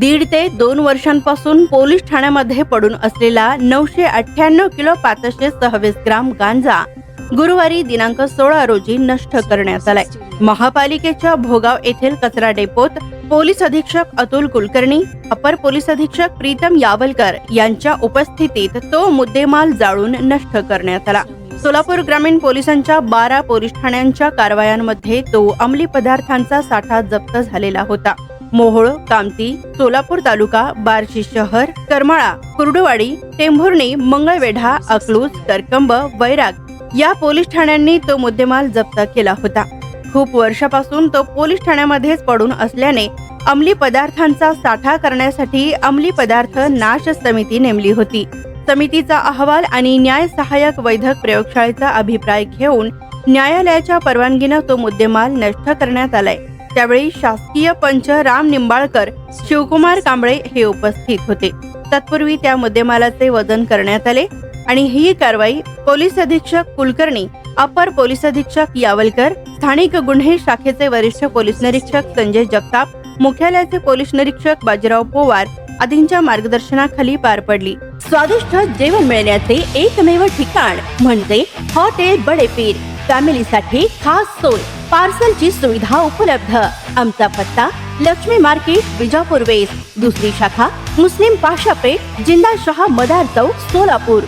दीड ते दोन वर्षांपासून पोलीस ठाण्यामध्ये पडून असलेला नऊशे अठ्ठ्याण्णव किलो पाचशे सहावीस ग्राम गांजा गुरुवारी दिनांक सोळा रोजी नष्ट करण्यात आलाय. महापालिकेच्या भोगाव येथील कचरा डेपोत पोलीस अधीक्षक अतुल कुलकर्णी अपर पोलीस अधीक्षक प्रीतम यावलकर यांच्या उपस्थितीत तो मुद्देमाल जाळून नष्ट करण्यात आला. सोलापूर ग्रामीण पोलिसांच्या बारा पोलीस ठाण्यांच्या कारवायांमध्ये तो अंमली पदार्थांचा साठा जप्त झालेला होता. मोहोळ कामती सोलापूर तालुका बार्शी शहर करमाळा कुर्डुवाडी टेंभुर्णी मंगळवेढा अकलूज करकंब वैराग या पोलीस ठाण्यांनी तो मुद्देमाल जप्त केला होता. खूप वर्षापासून तो पोलीस ठाण्यामध्येच पडून असल्याने अंमली पदार्थांचा साठा करण्यासाठी अंमली पदार्थ नाश समिती नेमली होती. समितीचा अहवाल आणि न्याय सहाय्यक वैधक प्रयोगशाळेचा अभिप्राय घेऊन न्यायालयाच्या परवानगीनं तो मुद्देमाल नष्ट करण्यात आलाय. त्यावेळी शासकीय पंच राम निंबाळकर शिवकुमार कांबळे हे उपस्थित होते. तत्पूर्वी त्या मुद्देमालाचे वजन करण्यात आले आणि ही कारवाई पोलीस अधीक्षक कुलकर्णी अपर पोलीस अधीक्षक यावलकर स्थानिक गुन्हे शाखेचे वरिष्ठ पोलीस निरीक्षक संजय जगताप मुख्यालयाचे पोलीस निरीक्षक बाजीराव पोवार आदींच्या मार्गदर्शनाखाली पार पडली. स्वादिष्ट जेवण मिळण्याचे एकमेव ठिकाण म्हणजे हॉटेल बडेपीर. फॅमिलीसाठी खास सोय, पार्सलची सुविधा उपलब्ध. आमचा पत्ता लक्ष्मी मार्केट, विजापूर वेस्ट. दुसरी शाखा, मुस्लिम पाशा पेठ, ज़िंदा शहा मदार चौक, सोलापूर.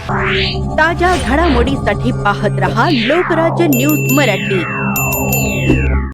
ताज्या घडामोडीसाठी पाहत रहा लोकराज्य न्यूज़ मराठी.